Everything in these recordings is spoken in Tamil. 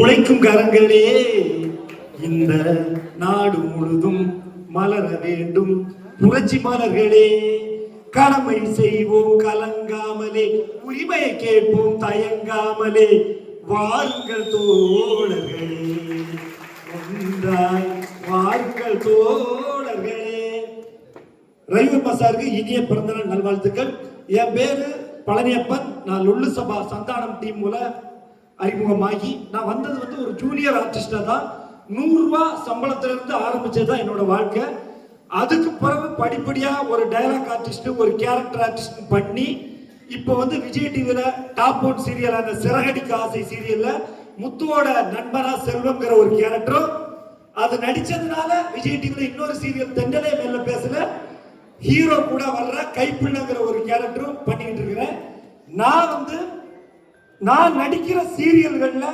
உழைக்கும் கரங்களே. இந்த நாடு முழுதும் மலர வேண்டும் புரட்சி மலர்களே. கடமை செய்வோம் கலங்காமலே உரிமையை கேட்போம் தயங்காமலே. வாருங்கள் தோழர்களே. ஒன்றாய் வாருங்கள் தோழர்களே. ரயில்வே சாருக்கு இனிய பிறந்தநாள் நல்வாழ்த்துக்கள். என் பேரு பழனியப்பன். நான் லுல்லு சபா சந்தானம் டீம் மூலம் அறிமுகமாகி நான் வந்தது வந்து ஒரு ஜூனியர் ஆர்டிஸ்டாக தான். நூறுரூவா சம்பளத்திலிருந்து ஆரம்பித்தது தான் என்னோட வாழ்க்கை. அதுக்கு பிறகு படிப்படியாக ஒரு டயலாக் ஆர்டிஸ்ட்டு ஒரு கேரக்டர் ஆர்டிஸ்ட் பண்ணி இப்போ வந்து விஜய் டிவியில் டாப் ஒன் சீரியலான சிறகடிக்க ஆசை சீரியலில் முத்துவோட நண்பனா செல்வம்ங்கிற ஒரு கேரக்டரும் அது நடிச்சதுனால விஜய் டிவியில் இன்னொரு சீரியல் தெண்டலே மேல பேசல ஹீரோ கூட வர்ற கைப்பிள்ளைங்கிற ஒரு கேரக்டரும் பண்ணிக்கிட்டு இருக்கிறேன். நான் வந்து நான் நடிக்கிற சீரியல்கள்ல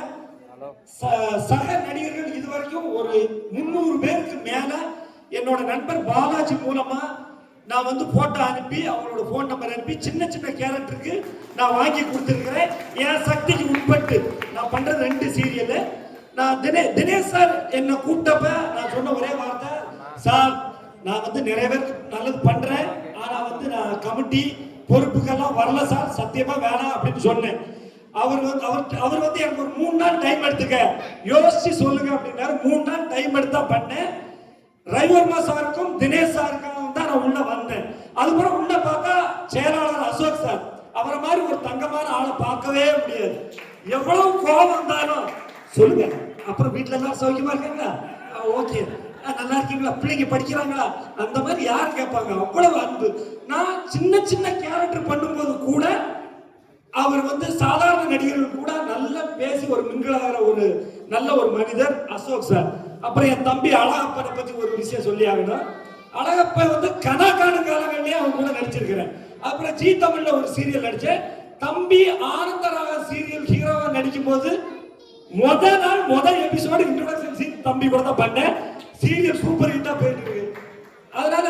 ச- சக நடிகர்கள் இதுவரைக்கும் ஒரு முந்நூறு பேருக்கு மேல என்னோட நண்பர் பாலாஜி மூலமா நான் வந்து போட்டோ அனுப்பி அவங்களோட ஃபோன் நம்பர் அனுப்பி சின்ன சின்ன கேரக்டருக்கு நான் வாங்கி கொடுத்துருக்கிறேன். என் சக்திக்கு உட்பட்டு நான் பண்றது ரெண்டு சீரியல் நான் தினே தினேஷ் சார் என்னை கூப்பிட்டப்ப நான் சொன்ன ஒரே வார்த்தை சார் நான் வந்து நிறைய பேருக்கு நல்லது பண்றேன். ஆனா வந்து நான் கமிட்டி பொறுப்புக்கெல்லாம் வரல சார். சத்தியமா வேணாம் அப்படின்னு சொன்னேன். அவர் வந்து அவர் அவர் வந்து எனக்கு ஒரு மூணு நாள் டைம் எடுத்துக்க. யோசிச்சு சொல்லுங்க அப்படின்னாரு. மூணு நாள் டைம் எடுத்தா பண்ணேன் ரவிவர்மா சாருக்கும் தினேஷ் சாருக்கும் தான் நான் உள்ள வந்தேன். அதுக்கப்புறம் உள்ள பார்த்தா செயலாளர் அசோக் சார் அவரை மாதிரி ஒரு தங்கமான ஆளை பார்க்கவே முடியாது. எவ்வளவு கோபம் வந்தாலும் சொல்லுங்க. அப்புறம் வீட்டுல எல்லாம் சௌக்கியமா இருக்கீங்களா? ஓகே நல்லா இருக்கீங்களா? பிள்ளைங்க படிக்கிறாங்களா? அந்த மாதிரி யார் கேட்பாங்க? அவ்வளவு அன்பு. நான் சின்ன சின்ன கேரக்டர் பண்ணும்போது கூட அவர் வந்து சாதாரண நடிகர்கள் கூட நல்லா பேசி ஒரு மிங்கிளாகிற ஒரு நல்ல ஒரு மனிதர் அசோக் சார். அப்புறம் என் தம்பி அழகப்பனை பத்தி ஒரு விஷயம் சொல்லி ஆகணும். அழகப்பன் வந்து கனா காணும் காலங்கள்லயே அவன் கூட நடிச்சிருக்கிறேன். அப்புறம் ஜி தமிழ்ல ஒரு சீரியல் நடிச்சேன். தம்பி ஆனந்தராக சீரியல் ஹீரோவா நடிக்கும் போது முத நாள் முத எபிசோடு இன்ட்ரோடக்ஷன் சீன் தம்பி கூட தான் பண்ணேன். சீரியல் சூப்பர் ஹிட்டா போயிட்டு இருக்கு. அதனால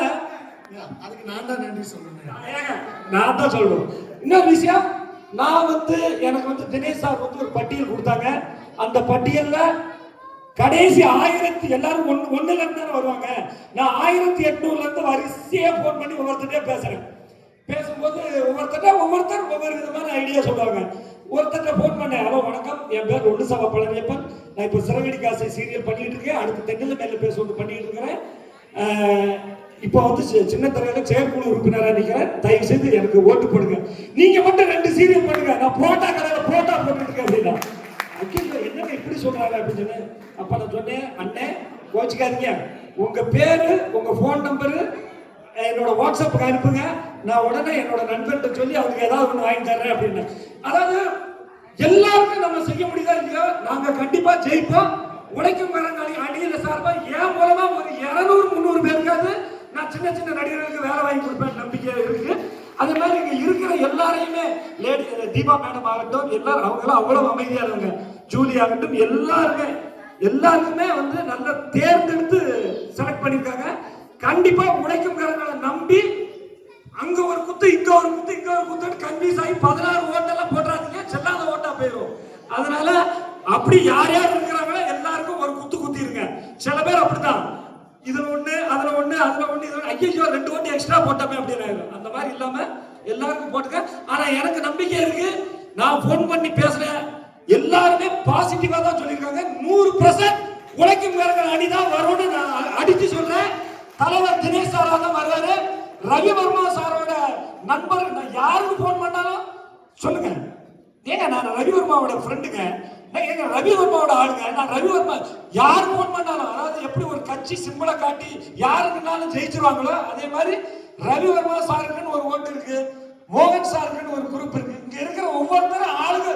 அதுக்கு நான் தான் நன்றி சொல்லணும். நான் தான் சொல்லணும். இன்னொரு விஷயம் நான் வந்து எனக்கு வந்து தினேஷ் சார் வந்து ஒரு பட்டியல் கொடுத்தாங்க. அந்த பட்டியல்ல கடைசி ஆயிரத்தி எல்லாரும் ஒன்று ஒண்ணுல இருந்து தானே வருவாங்க. நான் ஆயிரத்தி எட்நூறுல இருந்து ஃபோன் பண்ணி ஒவ்வொருத்தட்டே பேசுகிறேன் பேசும்போது ஒவ்வொருத்தர ஒவ்வொருத்தர் ஒவ்வொரு விதமான ஐடியா சொல்லுவாங்க. ஒருத்தர்கிட்ட ஃபோன் பண்ணேன். ஹலோ வணக்கம். என் பேர் ஒன்று சபா பழனியப்பன். நான் இப்போ சிறவெடி காசை சீரியல் பண்ணிட்டு இருக்கேன். அடுத்து தென்னல மேல பேச வந்து பண்ணிட்டு இருக்கிறேன். இப்போ வந்து சின்ன தலைவர் செயற்குழு உறுப்பினராக நிற்கிறேன் தயவு செய்து எனக்கு ஓட்டு போடுங்க. நீங்கள் மட்டும் ரெண்டு சீரியல் பண்ணுங்க நான் புரோட்டா கடையில் புரோட்டா போட்டுருக்கேன் அப்படின்னா. ஐயோ என்னங்க இப்படி சொல்றாங்க அப்படின்னு சொன்னேன். அப்ப நான் சொன்னேன் அண்ணே கோச்சிக்காதீங்க. உங்க பேரு உங்க ஃபோன் நம்பரு என்னோட வாட்ஸ்அப்புக்கு அனுப்புங்க. நான் உடனே என்னோட நண்பர்கிட்ட சொல்லி அவருக்கு ஏதாவது ஒன்று வாங்கி தர்றேன் அப்படின்னு. அதாவது எல்லாருக்கும் நம்ம செய்ய முடியுதா இல்லையோ நாங்க கண்டிப்பா ஜெயிப்போம். உழைக்கும் கரங்காலி அணியில சார்பா என் மூலமா ஒரு இருநூறு முந்நூறு பேருக்காவது நான் சின்ன சின்ன நடிகர்களுக்கு வேலை வாங்கி கொடுப்பேன் நம்பிக்கை இருக்கு. அதே மாதிரி இங்க இருக்கிற எல்லாரையுமே லேடி தீபா மேடம் ஆகட்டும் எல்லாரும் அவங்களாம் அவ்வளவு அமைதியானவங்க ஜூலி ஆகட்டும் எல்லாருமே எல்லாருமே வந்து நல்லா தேர்ந்தெடுத்து செலக்ட் பண்ணியிருக்காங்க கண்டிப்பா உழைக்கும் நம்பி அங்க ஒரு குத்து இங்க ஒரு குத்து இங்க ஒரு குத்துன்னு கன்ஃபியூஸ் ஆகி பதினாறு ஓட்டெல்லாம் போட்டுறாதீங்க. செல்லாத ஓட்டா போயிடும் அதனால அப்படி யார் யார் இருக்கிறாங்களோ எல்லாருக்கும் ஒரு குத்து குத்திருங்க. சில பேர் அப்படிதான் இதுல ஒண்ணு அதுல ஒண்ணு அதுல ஒண்ணு இதுல ஐயோ ரெண்டு ஓட்டு எக்ஸ்ட்ரா போட்டோமே அப்படின்னு அந்த மாதிரி இல்லாம எல்லாருக்கும் போட்டுக்க. ஆனா எனக்கு நம்பிக்கை இருக்கு. நான் ஃபோன் பண்ணி பேசுறேன். எல்லாருமே பாசிட்டிவா தான் சொல்லியிருக்காங்க. நூறு பர்சன்ட் உழைக்கும் வீரர்கள் அணிதான் வரும்னு நான் அடிச்சு சொல்றேன். தலைவர் தினேஷ் சாரா தான் வருவாரு. ரவிவர்மா சாரோட நண்பர் நான் யாருக்கு ஃபோன் பண்ணாலும் சொல்லுங்க. ஏங்க நான் ரவிவர்மாவோட ஃப்ரெண்டுங்க ஏங்க ரவிவர்மாவோட ஆளுங்க. நான் ரவிவர்மா யார் ஃபோன் பண்ணாலும் அதாவது எப்படி ஒரு கட்சி சிம்பிளை காட்டி யாருக்குனாலும் ஜெயிச்சிருவாங்களோ அதே மாதிரி ரவிவர்மா சாருக்குன்னு ஒரு ஓட்டு இருக்கு மோகன் சாருக்குன்னு ஒரு குரூப் இருக்கு. இங்க இருக்கிற ஒவ்வொருத்தரும் ஆளுங்க